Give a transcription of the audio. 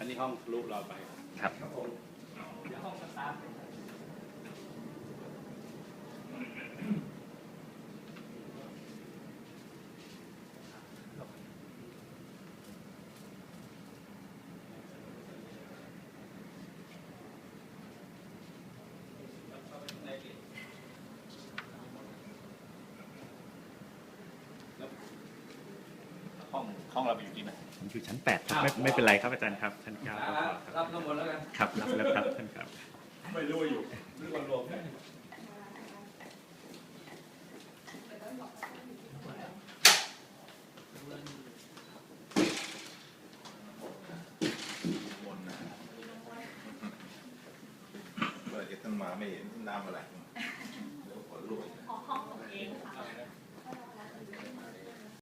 อันนี้ห้องทะลุเราไป ครับ เดี๋ยวห้องสตาร์ท ห้องห้องเราไปอยู่ที่ไหนผมอยู่ชั้นแปดครับไม่ไม่เป็นไรครับอาจารย์ครับชั้นเก้าก็พอครับรับน้ำมนต์แล้วกันครับรับแล้วครับท่านครับ ไม่รู้ว่าอยู่หรือว่ารวมกันมนต์นะเมื่อกี้ท่านมาไม่เห็นน้ำอะไรเดี๋ยวขอลุกขอห้องของเองค่ะ